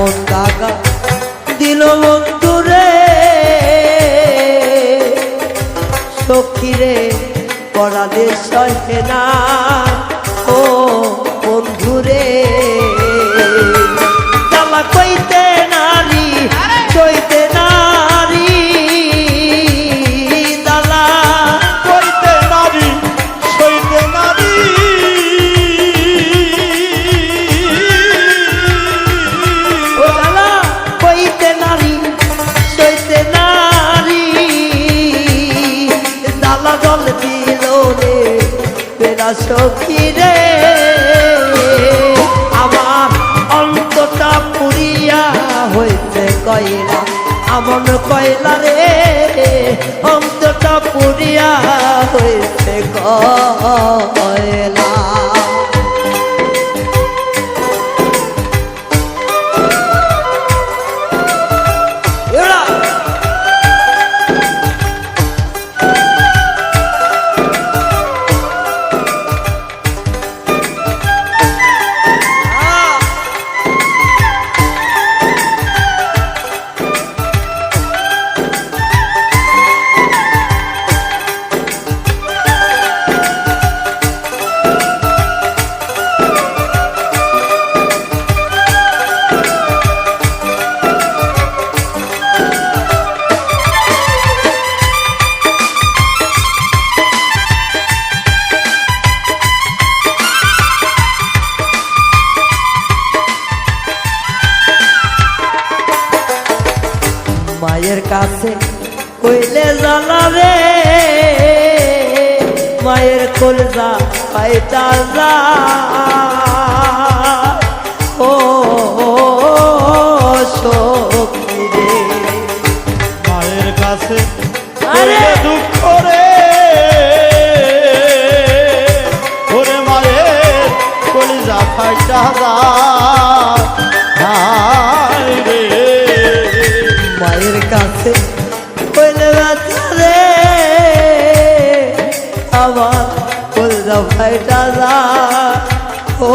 এমন দাগা দিল বন্ধুরে সখীরে পরাদে সহে না ও বন্ধুরে সখী রে। আমার অন্তটা পুরিয়া হইতে কয়লা আমন কয়লা রে। অন্তটা পুরিয়া হইতে কয়লা। মায়ের কাছে কইলে জানাবে মায়ের কলজা পাইতা যা। ও সখী রে। মায়ের কাছে দুঃখ রে। কাছে কইলে বাচ্চা রে আমার কলজা ভাইটা ও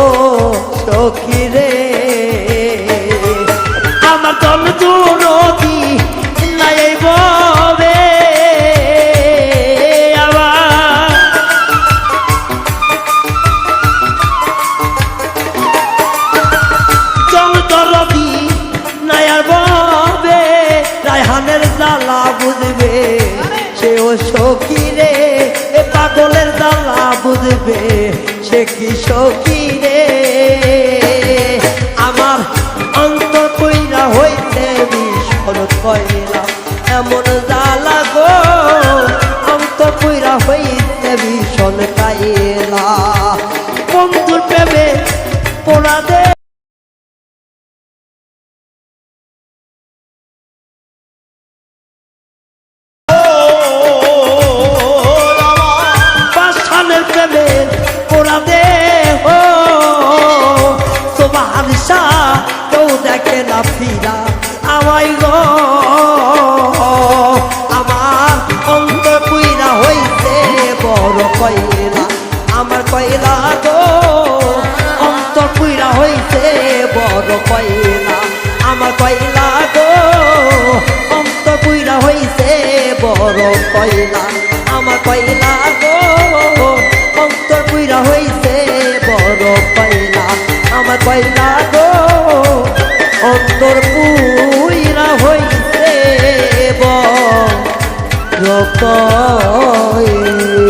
সখী রে। জ্বালা বুঝবে সে কি সখী রে? আমার অন্ত কইরা হইতে বিস্ফোর কইরা এমন জ্বালা গো। অন্ত কইরা হইতে ভীষণ কাইলা বন্ধুর প্রেমে পোড়া আমায় গো। আমার অন্ত পুইরা হইতে বড় কয়লা। আমার কয়লা গো, অন্ত পুইরা হইতে বড় কয়লা। আমার কয়লা গো, অন্ত পুইরা হইতে বড় কয়লা। আমার কয়লা গো অন্তর পুইরা হইছে বড় কয়লা। আমার কয়লা গো, অন্তর পুইরা কয়লা